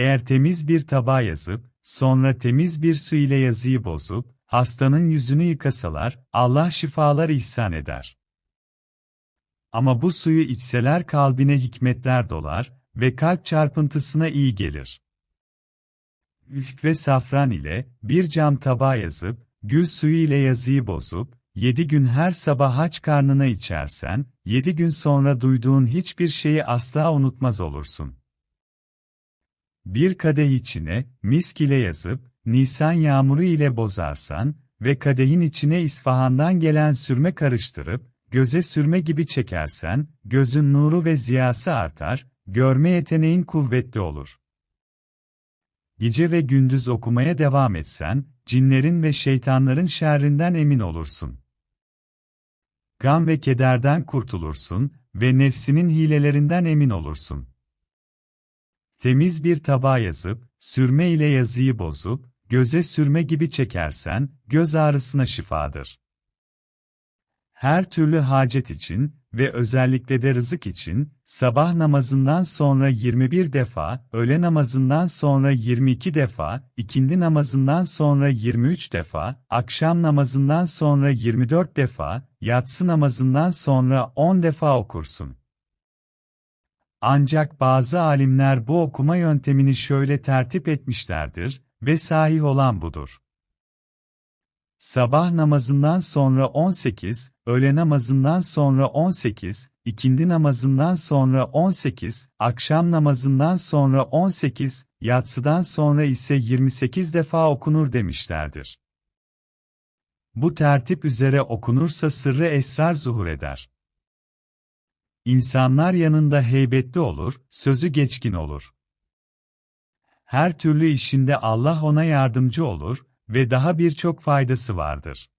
Eğer temiz bir tabağa yazıp, sonra temiz bir su ile yazıyı bozup, hastanın yüzünü yıkasalar, Allah şifalar ihsan eder. Ama bu suyu içseler kalbine hikmetler dolar ve kalp çarpıntısına iyi gelir. Üsk ve safran ile bir cam tabağa yazıp, gül suyu ile yazıyı bozup, yedi gün her sabah haç karnına içersen, yedi gün sonra duyduğun hiçbir şeyi asla unutmaz olursun. Bir kadeh içine, misk ile yazıp, Nisan yağmuru ile bozarsan ve kadehin içine İsfahan'dan gelen sürme karıştırıp, göze sürme gibi çekersen, gözün nuru ve ziyası artar, görme yeteneğin kuvvetli olur. Gece ve gündüz okumaya devam etsen, cinlerin ve şeytanların şerrinden emin olursun. Gam ve kederden kurtulursun ve nefsinin hilelerinden emin olursun. Temiz bir tabağa yazıp, sürme ile yazıyı bozup, göze sürme gibi çekersen, göz ağrısına şifadır. Her türlü hacet için ve özellikle de rızık için, sabah namazından sonra 21 defa, öğle namazından sonra 22 defa, ikindi namazından sonra 23 defa, akşam namazından sonra 24 defa, yatsı namazından sonra 10 defa okursun. Ancak bazı alimler bu okuma yöntemini şöyle tertip etmişlerdir ve sahih olan budur. Sabah namazından sonra 18, öğle namazından sonra 18, ikindi namazından sonra 18, akşam namazından sonra 18, yatsıdan sonra ise 28 defa okunur demişlerdir. Bu tertip üzere okunursa sırrı esrar zuhur eder. İnsanlar yanında heybetli olur, sözü geçkin olur. Her türlü işinde Allah ona yardımcı olur ve daha birçok faydası vardır.